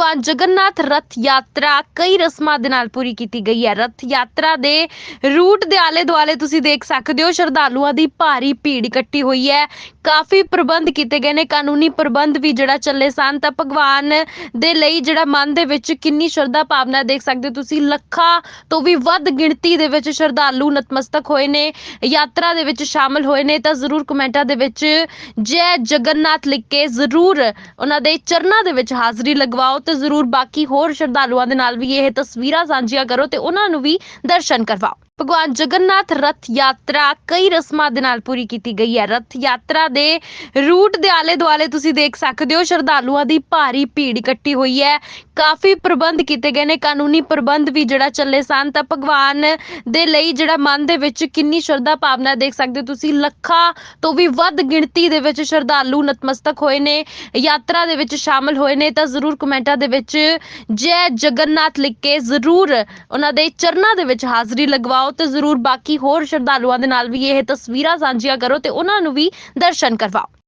ਭਗਵਾਨ ਜਗਨਨਾਥ ਰਥ ਯਾਤਰਾ ਕਈ ਰਸਮਾਂ ਦੇ ਨਾਲ ਪੂਰੀ ਕੀਤੀ ਗਈ ਹੈ। ਰਥ ਯਾਤਰਾ ਦੇ ਰੂਟ ਦੇ ਆਲੇ ਦੁਆਲੇ ਤੁਸੀਂ ਦੇਖ ਸਕਦੇ ਹੋ, ਸ਼ਰਧਾਲੂਆਂ ਦੀ ਭਾਰੀ ਭੀੜ ਇਕੱਠੀ ਹੋਈ ਹੈ। ਕਾਫੀ ਪ੍ਰਬੰਧ ਕੀਤੇ ਗਏ ਨੇ, ਕਾਨੂੰਨੀ ਪ੍ਰਬੰਧ ਵੀ ਜਿਹੜਾ ਚੱਲੇ ਸਨ, ਤਾਂ ਭਗਵਾਨ ਦੇ ਲਈ ਜਿਹੜਾ ਮਨ ਦੇ ਵਿੱਚ ਕਿੰਨੀ ਸ਼ਰਧਾ ਭਾਵਨਾ ਦੇਖ ਸਕਦੇ ਹੋ ਤੁਸੀਂ, ਲੱਖਾਂ ਤੋਂ ਵੀ ਵੱਧ ਗਿਣਤੀ ਦੇ ਵਿੱਚ ਸ਼ਰਧਾਲੂ ਨਤਮਸਤਕ ਹੋਏ ਨੇ, ਯਾਤਰਾ ਦੇ ਵਿੱਚ ਸ਼ਾਮਲ ਹੋਏ ਨੇ, ਤਾਂ ਜ਼ਰੂਰ ਕਮੈਂਟਾਂ ਦੇ ਵਿੱਚ ਜੈ ਜਗਨਨਾਥ ਲਿਖ ਕੇ ਜ਼ਰੂਰ ਉਹਨਾਂ ਦੇ ਚਰਨਾਂ ਦੇ ਵਿੱਚ ਹਾਜ਼ਰੀ ਲਗਵਾਓ ਤੇ ਜ਼ਰੂਰ ਬਾਕੀ ਹੋਰ ਸ਼ਰਧਾਲੂਆਂ ਦੇ ਨਾਲ ਵੀ ਇਹ ਤਸਵੀਰਾਂ ਸਾਂਝੀਆਂ ਕਰੋ ਤੇ ਉਹਨਾਂ ਨੂੰ ਵੀ ਦਰਸ਼ਨ ਕਰਵਾਓ। ਭਗਵਾਨ ਜਗਨਨਾਥ ਰਥ ਯਾਤਰਾ ਕਈ ਰਸਮਾਂ ਦੇ ਨਾਲ ਪੂਰੀ ਕੀਤੀ ਗਈ ਹੈ। ਰਥ ਯਾਤਰਾ ਦੇ ਰੂਟ ਦੇ ਆਲੇ ਦੁਆਲੇ ਤੁਸੀਂ ਦੇਖ ਸਕਦੇ ਹੋ, ਸ਼ਰਧਾਲੂਆਂ ਦੀ ਭਾਰੀ ਭੀੜ ਇਕੱਠੀ ਹੋਈ ਹੈ। ਕਾਫੀ ਪ੍ਰਬੰਧ ਕੀਤੇ ਗਏ ਨੇ, ਕਾਨੂੰਨੀ ਪ੍ਰਬੰਧ ਵੀ ਜਿਹੜਾ ਚੱਲੇ ਸਨ। ਤਾਂ ਭਗਵਾਨ ਦੇ ਲਈ ਜਿਹੜਾ ਮਨ ਦੇ ਵਿੱਚ ਕਿੰਨੀ ਸ਼ਰਧਾ ਭਾਵਨਾ ਦੇਖ ਸਕਦੇ ਹੋ ਤੁਸੀਂ। ਲੱਖਾਂ ਤੋਂ ਵੀ ਵੱਧ ਗਿਣਤੀ ਦੇ ਵਿੱਚ ਸ਼ਰਧਾਲੂ ਨਤਮਸਤਕ ਹੋਏ ਨੇ, ਯਾਤਰਾ ਦੇ ਵਿੱਚ ਸ਼ਾਮਲ ਹੋਏ ਨੇ। ਤਾਂ ਜ਼ਰੂਰ ਕਮੈਂਟਾਂ ਦੇ ਵਿੱਚ ਜੈ ਜਗਨਨਾਥ ਲਿਖ ਕੇ ਜ਼ਰੂਰ ਉਹਨਾਂ ਦੇ ਚਰਨਾਂ ਦੇ ਵਿੱਚ ਹਾਜ਼ਰੀ ਲਗਵਾਓ। ਤੇ ਜ਼ਰੂਰ ਬਾਕੀ ਹੋਰ ਸ਼ਰਧਾਲੂਆਂ ਦੇ ਨਾਲ ਵੀ ਇਹ ਤਸਵੀਰਾਂ ਸਾਂਝੀਆਂ ਕਰੋ ਤੇ ਉਹਨਾਂ ਨੂੰ ਵੀ ਦਰਸ਼ਨ ਕਰਵਾਓ।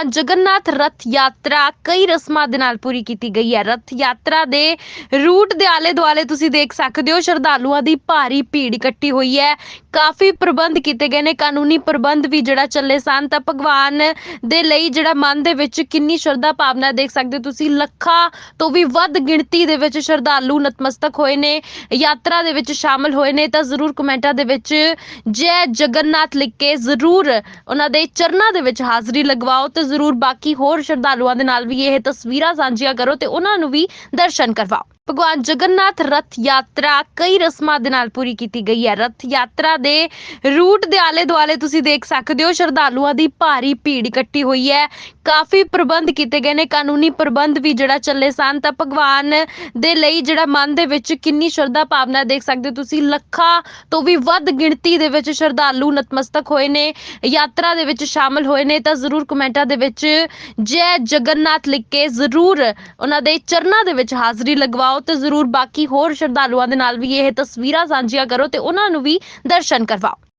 ਭਗਵਾਨ ਜਗਨਨਾਥ ਰਥ ਯਾਤਰਾ ਕਈ ਰਸਮਾਂ ਦੇ ਨਾਲ ਪੂਰੀ ਕੀਤੀ ਗਈ ਹੈ। ਰਥ ਯਾਤਰਾ ਦੇ ਰੂਟ ਦੇ ਆਲੇ ਦੁਆਲੇ ਤੁਸੀਂ ਦੇਖ ਸਕਦੇ ਹੋ, ਸ਼ਰਧਾਲੂਆਂ ਦੀ ਭਾਰੀ ਭੀੜ ਇਕੱਠੀ ਹੋਈ ਹੈ। ਕਾਫੀ ਪ੍ਰਬੰਧ ਕੀਤੇ ਗਏ ਨੇ, ਕਾਨੂੰਨੀ ਪ੍ਰਬੰਧ ਵੀ ਜਿਹੜਾ ਚੱਲੇ ਸਨ। ਤਾਂ ਭਗਵਾਨ ਦੇ ਲਈ ਜਿਹੜਾ ਮਨ ਦੇ ਵਿੱਚ ਕਿੰਨੀ ਸ਼ਰਧਾ ਭਾਵਨਾ ਦੇਖ ਸਕਦੇ ਹੋ ਤੁਸੀਂ, ਲੱਖਾਂ ਤੋਂ ਵੀ ਵੱਧ ਗਿਣਤੀ ਦੇ ਵਿੱਚ ਸ਼ਰਧਾਲੂ ਨਤਮਸਤਕ ਹੋਏ ਨੇ, ਯਾਤਰਾ ਦੇ ਵਿੱਚ ਸ਼ਾਮਲ ਹੋਏ ਨੇ। ਤਾਂ ਜ਼ਰੂਰ ਕਮੈਂਟਾਂ ਦੇ ਵਿੱਚ ਜੈ ਜਗਨਨਾਥ ਲਿਖ ਕੇ ਜ਼ਰੂਰ ਉਹਨਾਂ ਦੇ ਚਰਨਾਂ ਦੇ ਵਿੱਚ ਹਾਜ਼ਰੀ ਲਗਵਾਓ ਤੇ ਜ਼ਰੂਰ ਬਾਕੀ ਹੋਰ ਸ਼ਰਧਾਲੂਆਂ ਦੇ ਨਾਲ ਵੀ ਇਹ ਤਸਵੀਰਾਂ ਸਾਂਝੀਆਂ ਕਰੋ ਤੇ ਉਹਨਾਂ ਨੂੰ ਵੀ ਦਰਸ਼ਨ ਕਰਵਾਓ। ਭਗਵਾਨ ਜਗਨਨਾਥ ਰਥ ਯਾਤਰਾ ਕਈ ਰਸਮਾਂ ਦੇ ਨਾਲ ਪੂਰੀ ਕੀਤੀ ਗਈ ਹੈ। ਰਥ ਯਾਤਰਾ ਦੇ ਰੂਟ ਦੇ ਆਲੇ ਦੁਆਲੇ ਤੁਸੀਂ ਦੇਖ ਸਕਦੇ ਹੋ, ਸ਼ਰਧਾਲੂਆਂ ਦੀ ਭਾਰੀ ਭੀੜ ਇਕੱਠੀ ਹੋਈ ਹੈ। ਕਾਫੀ ਪ੍ਰਬੰਧ ਕੀਤੇ ਗਏ ਨੇ, ਕਾਨੂੰਨੀ ਪ੍ਰਬੰਧ ਵੀ ਜਿਹੜਾ ਚੱਲੇ ਸਨ। ਤਾਂ ਭਗਵਾਨ ਦੇ ਲਈ ਜਿਹੜਾ ਮਨ ਦੇ ਵਿੱਚ ਕਿੰਨੀ ਸ਼ਰਧਾ ਭਾਵਨਾ ਦੇਖ ਸਕਦੇ ਹੋ ਤੁਸੀਂ, ਲੱਖਾਂ ਤੋਂ ਵੀ ਵੱਧ ਗਿਣਤੀ ਦੇ ਵਿੱਚ ਸ਼ਰਧਾਲੂ ਨਤਮਸਤਕ ਹੋਏ ਨੇ, ਯਾਤਰਾ ਦੇ ਵਿੱਚ ਸ਼ਾਮਲ ਹੋਏ ਨੇ। ਤਾਂ ਜ਼ਰੂਰ ਕਮੈਂਟਾਂ ਦੇ ਵਿੱਚ ਜੈ ਜਗਨਨਾਥ ਲਿਖ ਕੇ ਜ਼ਰੂਰ ਉਹਨਾਂ ਦੇ ਚਰਨਾਂ ਦੇ ਵਿੱਚ ਹਾਜ਼ਰੀ ਲਗਵਾਓ। ਤੇ ਜ਼ਰੂਰ ਬਾਕੀ ਹੋਰ ਸ਼ਰਧਾਲੂਆਂ ਦੇ ਨਾਲ ਵੀ ਇਹ ਤਸਵੀਰਾਂ ਸਾਂਝੀਆਂ ਕਰੋ ਤੇ ਉਹਨਾਂ ਨੂੰ ਵੀ ਦਰਸ਼ਨ ਕਰਵਾਓ।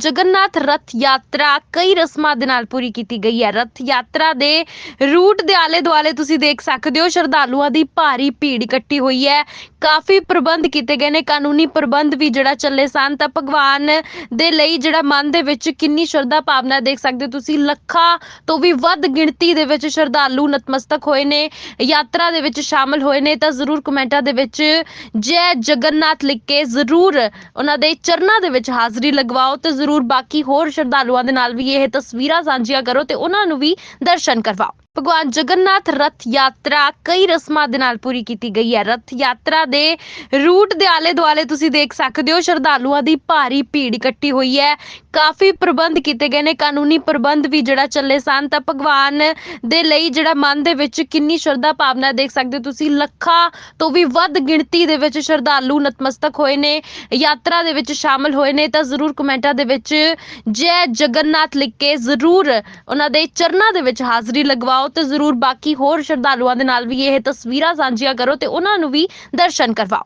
ਜਗਨਨਾਥ ਰਥ ਯਾਤਰਾ ਕਈ ਰਸਮਾਂ ਦੇ ਨਾਲ ਪੂਰੀ ਕੀਤੀ ਗਈ ਹੈ। ਰਥ ਯਾਤਰਾ ਦੇ ਰੂਟ ਦੇ ਆਲੇ ਦੁਆਲੇ ਤੁਸੀਂ ਦੇਖ ਸਕਦੇ ਹੋ, ਸ਼ਰਧਾਲੂਆਂ ਦੀ ਭਾਰੀ ਭੀੜ ਇਕੱਠੀ ਹੋਈ ਹੈ। ਕਾਫੀ ਪ੍ਰਬੰਧ ਕੀਤੇ ਗਏ ਨੇ। ਕਾਨੂੰਨੀ ਪ੍ਰਬੰਧ ਵੀ ਜਿਹੜਾ ਚੱਲੇ ਸਨ। ਤਾਂ ਭਗਵਾਨ ਦੇ ਲਈ ਜਿਹੜਾ ਮਨ ਦੇ ਵਿੱਚ ਕਿੰਨੀ ਸ਼ਰਧਾ ਭਾਵਨਾ ਦੇਖ ਸਕਦੇ ਹੋ ਤੁਸੀਂ। ਲੱਖਾਂ ਤੋਂ ਵੀ ਵੱਧ ਗਿਣਤੀ ਦੇ ਵਿੱਚ ਸ਼ਰਧਾਲੂ ਨਤਮਸਤਕ ਹੋਏ ਨੇ। ਯਾਤਰਾ ਦੇ ਵਿੱਚ ਸ਼ਾਮਲ ਹੋਏ ਨੇ। ਤਾਂ ਜ਼ਰੂਰ ਕਮੈਂਟਾਂ ਦੇ ਵਿੱਚ ਜੈ ਜਗਨਨਾਥ ਲਿਖ ਕੇ ਜ਼ਰੂਰ ਉਹਨਾਂ ਦੇ ਚਰਨਾਂ ਦੇ ਵਿੱਚ ਹਾਜ਼ਰੀ ਲਗਵਾਓ ਤੇ ਜ਼ਰੂਰ ਬਾਕੀ ਹੋਰ ਸ਼ਰਧਾਲੂਆਂ ਦੇ ਨਾਲ ਵੀ ਇਹ ਤਸਵੀਰਾਂ ਸਾਂਝੀਆਂ ਕਰੋ ਤੇ ਉਹਨਾਂ ਨੂੰ ਵੀ ਦਰਸ਼ਨ ਕਰਵਾਓ। ਭਗਵਾਨ ਜਗਨਨਾਥ ਰਥ ਯਾਤਰਾ ਕਈ ਰਸਮਾਂ ਦੇ ਨਾਲ ਪੂਰੀ ਕੀਤੀ ਗਈ ਹੈ। ਰਥ ਯਾਤਰਾ ਦੇ ਰੂਟ ਦੇ ਆਲੇ ਦੁਆਲੇ ਤੁਸੀਂ ਦੇਖ ਸਕਦੇ ਹੋ, ਸ਼ਰਧਾਲੂਆਂ ਦੀ ਭਾਰੀ ਭੀੜ ਇਕੱਠੀ ਹੋਈ ਹੈ। ਕਾਫੀ ਪ੍ਰਬੰਧ ਕੀਤੇ ਗਏ ਨੇ, ਕਾਨੂੰਨੀ ਪ੍ਰਬੰਧ ਵੀ ਜਿਹੜਾ ਚੱਲੇ ਸਨ। ਤਾਂ ਭਗਵਾਨ ਦੇ ਲਈ ਜਿਹੜਾ ਮਨ ਦੇ ਵਿੱਚ ਕਿੰਨੀ ਸ਼ਰਧਾ ਭਾਵਨਾ ਦੇਖ ਸਕਦੇ ਹੋ ਤੁਸੀਂ, ਲੱਖਾਂ ਤੋਂ ਵੀ ਵੱਧ ਗਿਣਤੀ ਦੇ ਵਿੱਚ ਸ਼ਰਧਾਲੂ ਨਤਮਸਤਕ ਹੋਏ ਨੇ, ਯਾਤਰਾ ਦੇ ਵਿੱਚ ਸ਼ਾਮਲ ਹੋਏ ਨੇ। ਤਾਂ ਜ਼ਰੂਰ ਕਮੈਂਟਾਂ ਦੇ ਵਿੱਚ ਜੈ ਜਗਨਨਾਥ ਲਿਖ ਕੇ ਜ਼ਰੂਰ ਉਹਨਾਂ ਦੇ ਚਰਨਾਂ ਦੇ ਵਿੱਚ ਹਾਜ਼ਰੀ ਲਗਵਾਓ। ਤੇ ਜ਼ਰੂਰ ਬਾਕੀ ਹੋਰ ਸ਼ਰਧਾਲੂਆਂ ਦੇ ਨਾਲ ਵੀ ਇਹ ਤਸਵੀਰਾਂ ਸਾਂਝੀਆਂ ਕਰੋ ਤੇ ਉਹਨਾਂ ਨੂੰ ਵੀ ਦਰਸ਼ਨ ਕਰਵਾਓ।